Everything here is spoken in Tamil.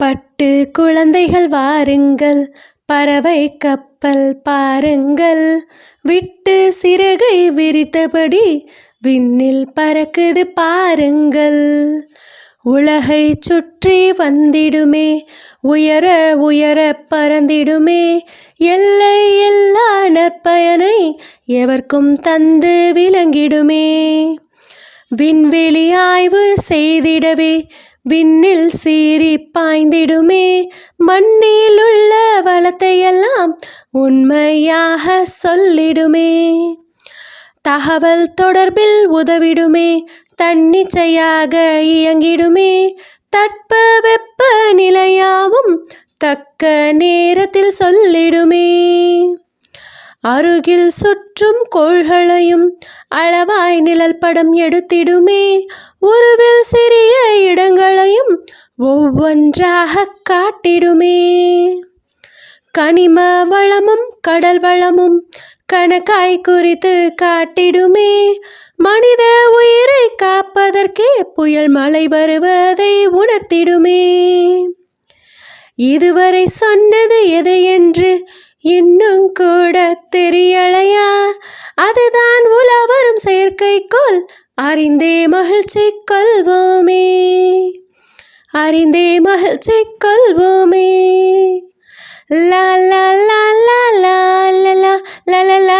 பட்டு குழந்தைகள் வாருங்கள் பறவை கப்பல் பாருங்கள். விட்டு சிறகை விரித்தபடி விண்ணில் பறக்குது பாருங்கள். உலகை சுற்றி வந்திடுமே உயர உயர பறந்திடுமே. எல்லை எல்லா நற்பயனை எவர்க்கும் தந்து விளங்கிடுமே. விண்வெளி ஆய்வு செய்திடவே விண்ணில் சீறி பாய்ந்திடுமே மண்ணில் உள்ள வளத்தையெல்லாம் உண்மையாக சொல்லிடுமே. தகவல் தொடர்பில் உதவிடுமே தன்னிச்சையாக இயங்கிடுமே தட்ப வெப்ப நிலையாவும் தக்க நேரத்தில் சொல்லிடுமே. அருகில் சுற்றும் கோள்களையும் அளவாய் நிழல் படம் எடுத்திடுமே. உருவில் சிறிய இடங்களையும் ஒவ்வொன்றாக காட்டிடுமே. கனிம வளமும் கடல் வளமும் கணக்காய் குறித்து காட்டிடுமே. மனித உயிரை காப்பதற்கே புயல் மழை வருவதை உணர்த்திடுமே. இதுவரை சொன்னது எது என்று இன்னும் கூட தெரியலையா? அதுதான் உலவரும் செயற்கைக்கோள். அறிந்தே மகிழ்ச்சி கொள்வோமே. அறிந்தே மகிழ்ச்சி கொள்வோமே. லா லா லா லா லா லா லா லா லா லா லா